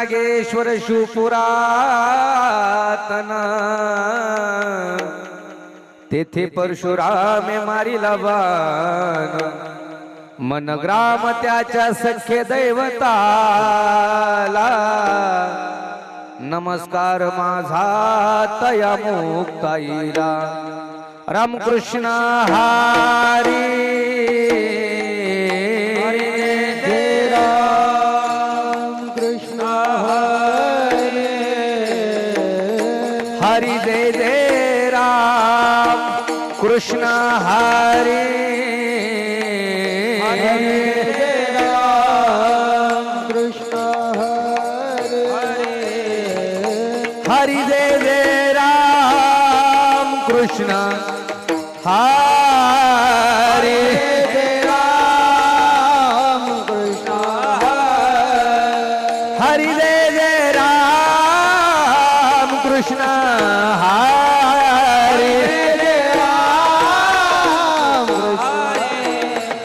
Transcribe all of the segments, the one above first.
नागेश्वर शिवपुरातन तेथे परशुरामे मारिला बाण मनग्राम त्याच्या सख्य दैवताला। नमस्कार माझा तया मुक्ताईला। रामकृष्ण हारी। कृष्ण हरी। राम कृष्ण हरे हरि जय जय राम कृष्ण हरे।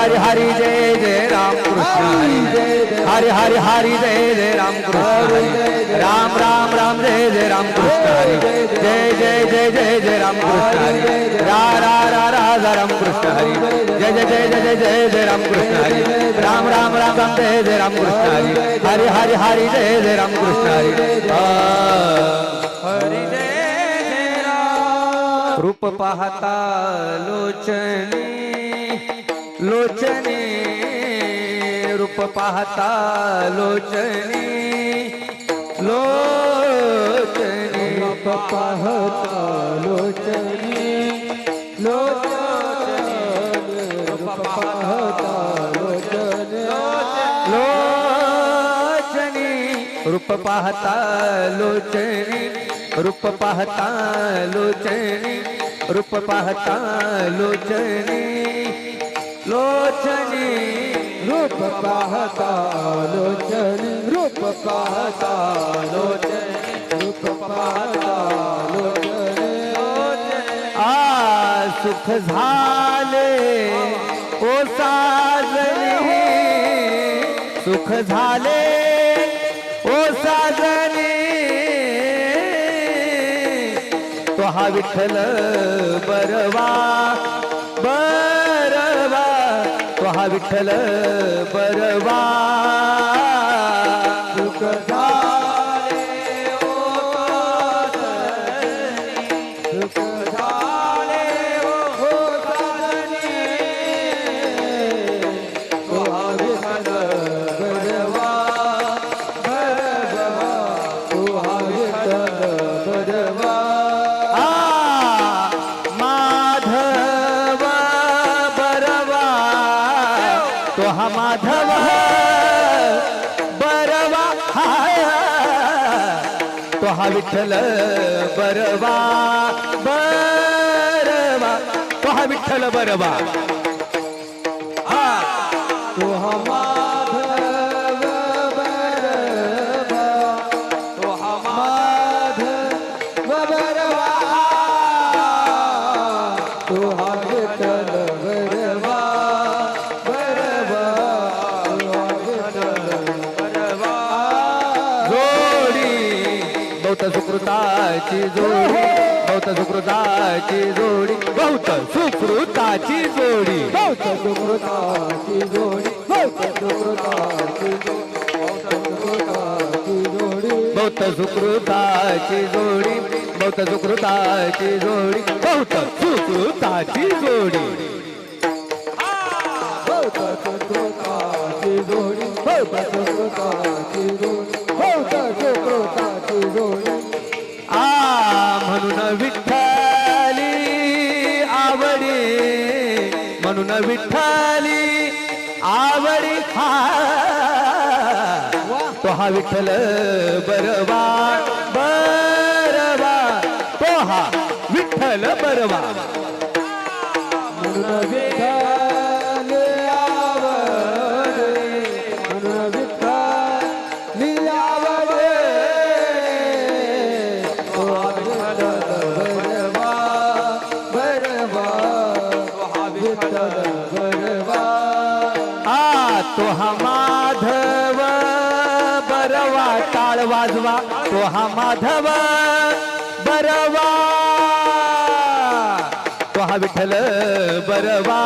हरी हरी जय जय राम कृष्ण हरी हरी हरी जय जय राम कृष्ण राम राम राम जय जय राम कृष्ण हरी जय जय जय जय जय राम कृष्ण हरी रा रा रा राजा राम कृष्ण हरी जय जय जय जय जय जय जय राम कृष्ण हरी राम राम राम राम जय जय राम कृष्ण हरी हरी हरी हरी जय जय राम कृष्ण हरी हरी जय जय राम रूप पाहता लोचनी लोचनी रूप पाहता लोचनी लोचनी पाहता लोचनी लोचनी पाहता लोचने लोचनी रूप पाहता लोचनी रूप पाहता लोचनी रूप पाहता लोचनी लोचनी रूप पाहता लोचनी रूप पाहता लोचनी रूप पाहता लोचनी। आ सुख झाले ओ साजनी। सुख झाले ओ साजनी। तो हा विठ्ठल बरवा विठ्ठल परवा। तो हा विठ्ठल बरवा बरवा तो हा विठ्ठल बरवा। हा। सुकृताची जोडी बौद्ध सुकृताची जोडी बौद्ध सुकृताची जोडी बौद्ध सुकृताची जोडी बौद्ध सुकृताची जोडी बौद्ध सुकृताची जोडी बौद्ध सुकृताची जोडी बौद्ध सुकृताची जोडी बौद्ध सुकृताची जोडी बौद्ध सुकृताची जोडी बौद्ध सुकृताची जोडी म्हणून विठ्ठली आवडी. म्हणून विठ्ठली आवडी हा तो हा विठ्ठल बरवा बरवा. तो हा विठ्ठल बरवा. म्हणून विठ्ठल माधव बरवा टाळ वाजवा. तो हा माधव बरवा. तो हा विठ्ठल बरवा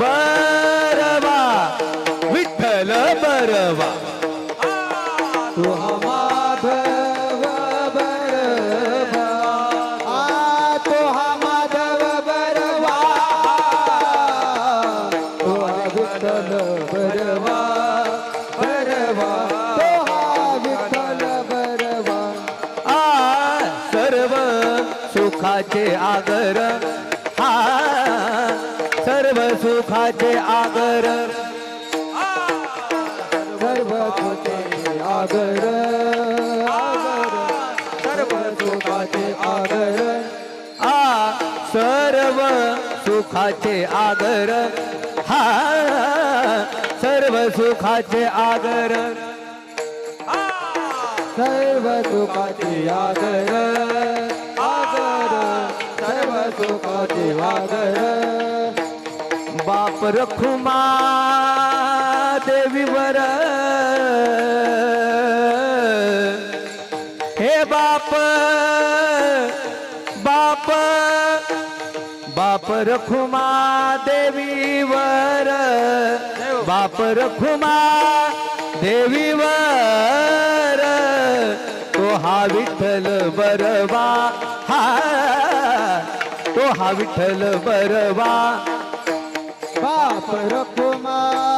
बरवा. विठ्ठल बरवा. सुखाचे आगर. हा सर्व सुखाचे आगर. सर्व सुखाचे आगर. सर्व सुखाचे आगर. आ सर्व सुखाचे आगर. हा सर्व सुखाचे आगर. सर्व सुखाचे आगर. बाप रखुमा देवीवर. हे बाप बाप बाप रखुमा देवीवर. बाप रखुमा देवीवर. तो हा विठ्ठल बरवा हा. हा विठ्ठल बरवा बापर कुमार.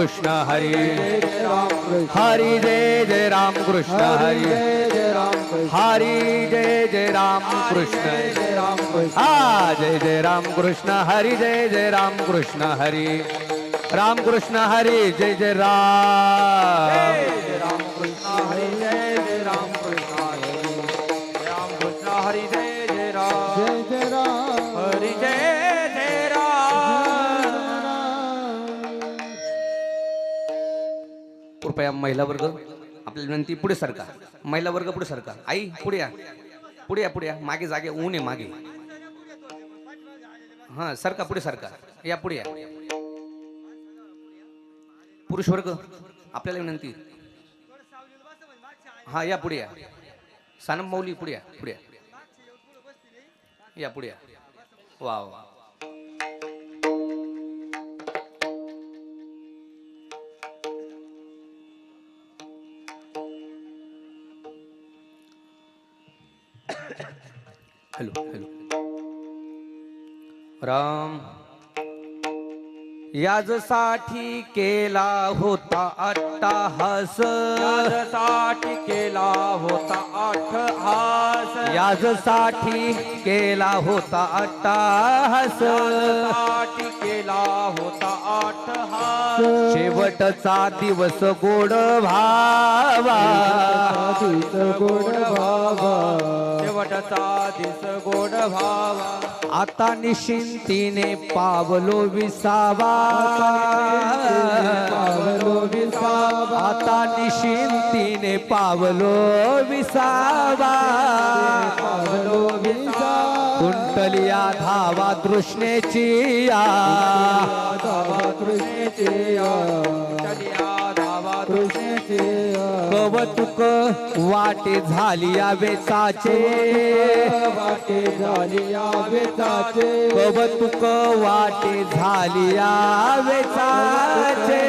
कृष्ण हरी। हरी जय जय राम कृष्ण हरी। हरी जय जय राम कृष्ण जय हा जय जय राम कृष्ण हरी जय जय राम कृष्ण हरी। राम कृष्ण हरी जय जय राम। जय राम कृष्ण हरी जय कृपया महिला वर्ग आपल्याला विनंती पुढे सरका. महिला वर्ग पुढे सरका. आई पुढे या. पुढे या पुढे या. मागे जागे ऊन आहे मागे. हा सरका पुढे सरका. या पुढे या. पुरुष वर्ग आपल्याला विनंती. हा या पुढे या. सानम मौली पुढे या पुढे या. या पुढे या. वा वा. Hello hello. राम. याजसाठी केला होता अट्टाहास. साठी केला होता आठ हास याजसाठी केला होता अट्टाहास. साठी केला होता आठ हास शेवटचा दिवस गोड भावा गोड भावा शेवटचा दिस गोड भावा आता निशिंतीने पावलो विसावा. पावलो विसावा. आता निशिंतीने पावलो विसावा. पावलो विसावा. कुंटलिया धावा तृष्णेची या. धावा कृष्णेचे कौतुक वाटे झाली या वेताचे वाटे झाली या वेताचे कौतुक वाटे झाली या वेताचे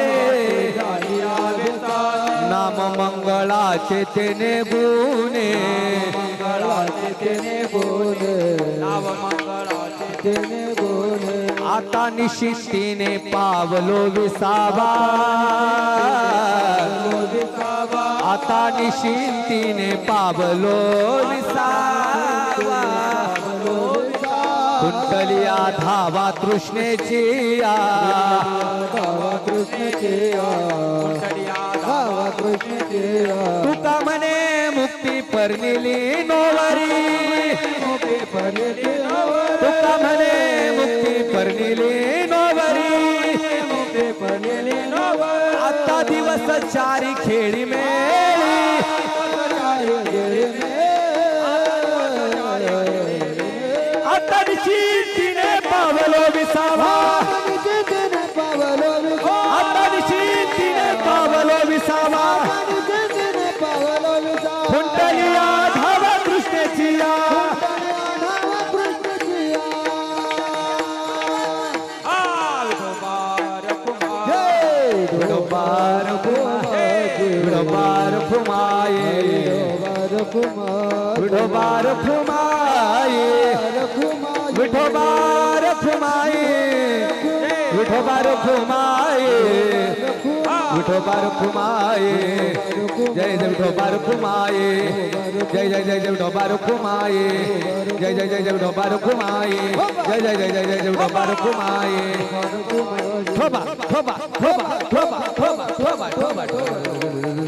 नाम मंगळाचे तेने बोने मंगळाचे तेने गुणे नाम मंगळाचे तेने गुणे आता निशिष्टीने पावलो विसावा. आता निशिंतीने पाबलो कुंडलिया धावा कृष्णेची धावा कृष्णेची तुका म्हणे मुक्ती परलेली मुक्ती परलेली नोवारी। दिवस चारी खेळी मेळी आता निशितीने पावलो विसावा. आता निशितीने पावलो विसावा. कुंडलिया धावा कृष्णेची ફુમાય બાર ફુમાય વિઠો બાર ફુમાય વિઠો બાર ફુમાય વિઠો બાર विठोबार फुमाये विठोबार फुमाये विठोबार फुमाये जय जय विठोबार फुमाये जय जय जय जय विठोबार फुमाये जय जय जय जय विठोबार फुमाये जय जय जय जय जय जय विठोबार फुमाये ठोबा ठोबा ठोबा ठोबा ठोबा ठोबा ठोबा ठोबा